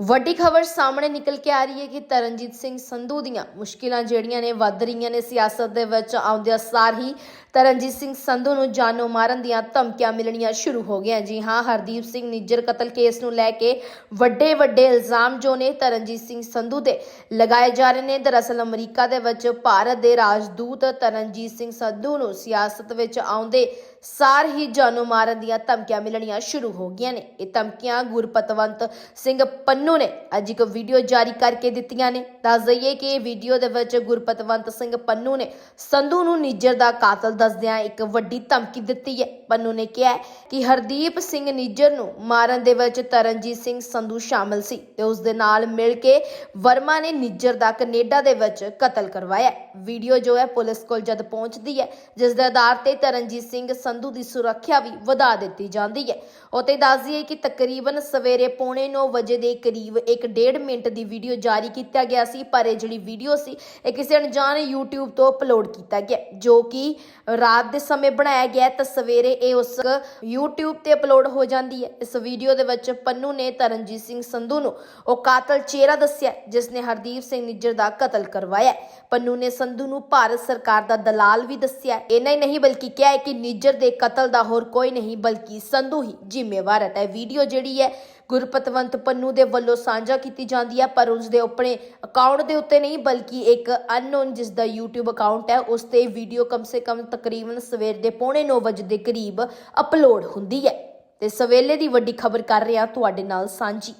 ਵੱਡੀ ਖਬਰ ਸਾਹਮਣੇ ਨਿਕਲ ਕੇ ਆ ਰਹੀ ਹੈ ਕਿ ਤਰਨਜੀਤ ਸਿੰਘ ਸੰਧੂ ਦੀਆਂ ਮੁਸ਼ਕਿਲਾਂ ਜਿਹੜੀਆਂ ਨੇ ਵੱਧ ਰਹੀਆਂ ਨੇ ਸਿਆਸਤ ਦੇ ਵਿੱਚ ਆਉਂਦਿਆਂ ਸਾਰ ਹੀ ਤਰਨਜੀਤ ਸਿੰਘ ਸੰਧੂ ਨੂੰ ਜਾਨੋਂ ਮਾਰਨ ਦੀਆਂ ਧਮਕੀਆਂ ਮਿਲਣੀਆਂ ਸ਼ੁਰੂ ਹੋ ਗਈਆਂ। ਜੀ ਹਾਂ, ਹਰਦੀਪ ਸਿੰਘ ਨਿੱਜਰ ਕਤਲ ਕੇਸ ਨੂੰ ਲੈ ਕੇ ਵੱਡੇ ਵੱਡੇ ਇਲਜ਼ਾਮ ਜੋ ਨੇ ਤਰਨਜੀਤ ਸਿੰਘ ਸੰਧੂ ਦੇ ਲਗਾਏ ਜਾ ਰਹੇ ਨੇ। ਦਰਅਸਲ ਅਮਰੀਕਾ ਦੇ ਵਿੱਚ ਭਾਰਤ ਦੇ ਰਾਜਦੂਤ ਤਰਨਜੀਤ ਸਿੰਘ ਸੰਧੂ ਨੂੰ ਸਿਆਸਤ ਵਿੱਚ ਆਉਂਦੇ ਸਾਰ ਹੀ ਜਾਨੋਂ ਮਾਰਨ ਦੀਆਂ ਧਮਕੀਆਂ ਮਿਲਣੀਆਂ ਸ਼ੁਰੂ ਹੋ ਗਈਆਂ ਨੇ। ਇਹ ਧਮਕੀਆਂ ਗੁਰਪਤਵੰਤ ਸਿੰਘ ਪੰਨੂ ਨੇ ਅੱਜ ਇੱਕ ਵੀਡੀਓ ਜਾਰੀ ਕਰਕੇ ਦਿੱਤੀਆਂ ਨੇ। ਦੱਸ ਦਈਏ ਕਿ ਇਹ ਵੀਡੀਓ ਦੇ ਵਿੱਚ ਗੁਰਪਤਵੰਤ ਸਿੰਘ ਪੰਨੂ ਨੇ ਸੰਧੂ ਨੂੰ ਨਿੱਜਰ ਦਾ ਕਾਤਲ ਦੱਸਦਿਆਂ ਇੱਕ ਵੱਡੀ ਧਮਕੀ ਦਿੱਤੀ ਹੈ। ਪੰਨੂ ਨੇ ਕਿਹਾ ਕਿ ਹਰਦੀਪ ਸਿੰਘ ਨਿੱਜਰ ਨੂੰ ਮਾਰਨ ਦੇ ਵਿੱਚ ਤਰਨਜੀਤ ਸਿੰਘ ਸੰਧੂ ਸ਼ਾਮਲ ਸੀ ਤੇ ਉਸ ਦੇ ਨਾਲ ਮਿਲ ਕੇ ਵਰਮਾ ਨੇ ਨਿੱਜਰ ਦਾ ਕੈਨੇਡਾ ਦੇ ਵਿੱਚ ਕਤਲ ਕਰਵਾਇਆ ਵੀਡੀਓ ਜੋ ਹੈ ਪੁਲਿਸ ਕੋਲ ਜਦ ਪਹੁੰਚਦੀ ਹੈ, ਜਿਸ ਦੇ ਆਧਾਰ ਤੇ ਤਰਨਜੀਤ ਸਿੰਘ ਸੰਧੂ ਦੀ ਸੁਰੱਖਿਆ ਵੀ ਵਧਾ ਦਿੱਤੀ ਜਾਂਦੀ ਹੈ। ਉਤੇ ਦੱਸ ਦਈਏ ਕਿ ਤਕਰੀਬਨ ਸਵੇਰੇ ਪੌਣੇ 9 ਵਜੇ ਦੇ ਕਰੀਬ ਇੱਕ ਡੇਢ ਮਿੰਟ ਦੀ ਵੀਡੀਓ ਜਾਰੀ ਕੀਤਾ ਗਿਆ ਸੀ, ਪਰ ਇਹ ਜਿਹੜੀ ਵੀਡੀਓ ਸੀ, ਇਹ ਕਿਸੇ ਅਣਜਾਣ YouTube ਤੋਂ ਅਪਲੋਡ ਕੀਤਾ ਗਿਆ ਜੋ ਕਿ ਰਾਤ ਦੇ ਸਮੇਂ ਬਣਾਇਆ ਗਿਆ ਤਾਂ ਸਵੇਰੇ ਇਹ ਉਸ YouTube ਤੇ ਅਪਲੋਡ ਹੋ ਜਾਂਦੀ ਹੈ। ਇਸ ਵੀਡੀਓ ਦੇ ਵਿੱਚ ਪੰਨੂ ਨੇ ਤਰਨਜੀਤ ਸਿੰਘ ਸੰਧੂ ਨੂੰ ਉਹ ਕਾਤਲ ਚਿਹਰਾ ਦੱਸਿਆ ਜਿਸ ਨੇ ਹਰਦੀਪ ਸਿੰਘ ਨਿੱਜਰ ਦਾ ਕਤਲ ਕਰਵਾਇਆ ਪੰਨੂ ਨੇ ਸੰਧੂ ਨੂੰ ਭਾਰਤ ਸਰਕਾਰ ਦਾ ਦਲਾਲ ਵੀ ਦੱਸਿਆ ਇੰਨਾ ਹੀ ਨਹੀਂ ਬਲਕਿ ਕਿਹਾ ਹੈ ਕਿ ਨਿੱਜਰ ਦੇ ਕਤਲ ਦਾ ਹੋਰ ਕੋਈ ਨਹੀਂ, ਬਲਕਿ ਸੰਧੂ ਹੀ ਜ਼ਿੰਮੇਵਾਰ ਹੈ। ਤਾਂ ਇਹ ਵੀਡੀਓ ਜਿਹੜੀ ਹੈ ਗੁਰਪਤਵੰਤ ਪੰਨੂ ਦੇ ਵੱਲੋਂ ਸਾਂਝਾ ਕੀਤੀ ਜਾਂਦੀ ਹੈ, ਪਰ ਉਸ ਦੇ ਆਪਣੇ ਅਕਾਊਂਟ ਦੇ ਉੱਤੇ ਨਹੀਂ, ਬਲਕਿ ਇੱਕ ਅਨਨੋਨ ਜਿਸ ਦਾ YouTube ਅਕਾਊਂਟ ਹੈ, ਉਸ ਤੇ ਵੀਡੀਓ ਕਮ ਸੇ ਕਮ ਤਕਰੀਬਨ ਸਵੇਰ ਦੇ ਪੌਣੇ 9 ਵਜੇ ਦੇ ਕਰੀਬ ਅਪਲੋਡ ਹੁੰਦੀ ਹੈ। ਤੇ ਸਵੇਲੇ ਦੀ ਵੱਡੀ ਖਬਰ ਕਰ ਰਿਹਾ, ਤੁਹਾਡੇ ਨਾਲ ਸਾਂਝੀ।